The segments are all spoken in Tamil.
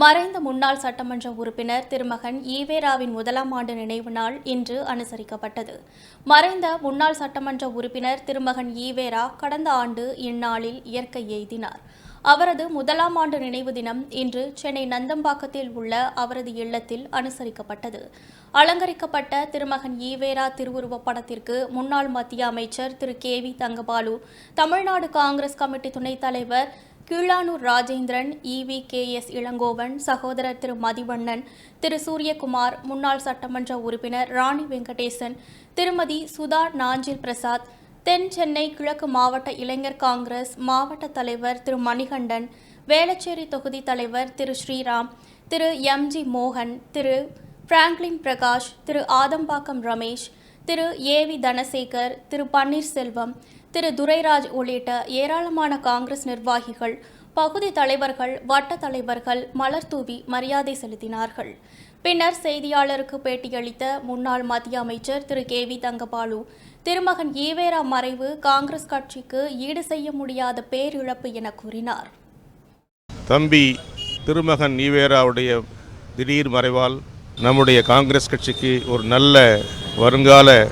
மறைந்த முன்னாள் சட்டமன்ற உறுப்பினர் திருமகன் ஈவேராவின் முதலாம் ஆண்டு நினைவு நாள் இன்று அனுசரிக்கப்பட்டது. மறைந்த முன்னாள் சட்டமன்ற உறுப்பினர் திருமகன் ஈவேரா கடந்த ஆண்டு இந்நாளில் இயற்கை எய்தினார். அவரது முதலாம் ஆண்டு நினைவு தினம் இன்று சென்னை நந்தம்பாக்கத்தில் உள்ள அவரது இல்லத்தில் அனுசரிக்கப்பட்டது. அலங்கரிக்கப்பட்ட திருமகன் ஈவேரா திருவுருவப் படத்திற்கு முன்னாள் மத்திய அமைச்சர் Thiru K V Thangabalu Tamil Nadu Congress committee துணைத் தலைவர் Keezhanur Rajendran EV K. S. Elangovan சகோதரர் திரு. மதிவண்ணன் திரு. சூரியகுமார் முன்னாள் சட்டமன்ற உறுப்பினர் ராணி வெங்கடேசன் திருமதி சுதா நாஞ்சில் பிரசாத் தென் சென்னை கிழக்கு மாவட்ட இளைஞர் காங்கிரஸ் மாவட்ட தலைவர் திரு. மணிகண்டன் வேளச்சேரி தொகுதி தலைவர் திரு. ஸ்ரீராம் திரு. எம்ஜி மோகன் திரு. பிராங்க்லின் பிரகாஷ் திரு. ஆதம்பாக்கம் ரமேஷ் திரு. ஏவி தனசேகர் திரு. பன்னீர்செல்வம் திரு துரைராஜ் உள்ளிட்ட ஏராளமான காங்கிரஸ் நிர்வாகிகள் பகுதி தலைவர்கள் வட்ட தலைவர்கள் மலர் தூவி மரியாதை செலுத்தினார்கள். பின்னர் செய்தியாளருக்கு பேட்டியளித்த முன்னாள் மத்திய அமைச்சர் திரு. கே. வி. தங்கபாலு திருமகன் ஈவேரா மறைவு காங்கிரஸ் கட்சிக்கு ஈடு செய்ய முடியாத பேரிழப்பு என கூறினார். தம்பி திருமகன் ஈவேராவுடைய திடீர் மறைவால் நம்முடைய காங்கிரஸ் கட்சிக்கு ஒரு நல்ல வருங்கால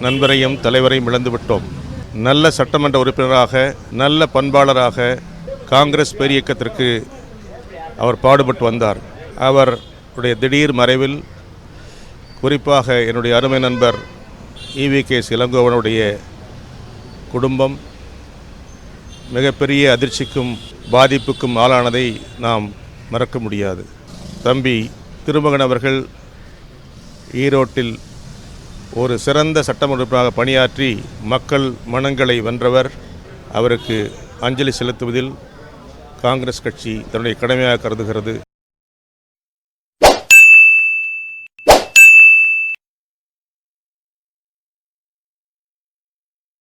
நண்பரையும் தலைவரையும் இழந்துவிட்டோம். நல்ல சட்டமன்ற உறுப்பினராக நல்ல பண்பாளராக காங்கிரஸ் பேரியக்கத்திற்கு அவர் பாடுபட்டு வந்தார். அவருடைய திடீர் மறைவில் குறிப்பாக என்னுடைய அருமை நண்பர் இவி கே. இளங்கோவனுடைய குடும்பம் மிகப்பெரிய அதிர்ச்சிக்கும் பாதிப்புக்கும் ஆளானதை நாம் மறக்க முடியாது. தம்பி திருமகன் அவர்கள் ஈரோட்டில் ஒரு சிறந்த சட்டமன்ற பணியாற்றி மக்கள் மனங்களை வென்றவர். அவருக்கு அஞ்சலி செலுத்துவதில் காங்கிரஸ் கட்சி தன்னுடைய கடமையாக கருதுகிறது.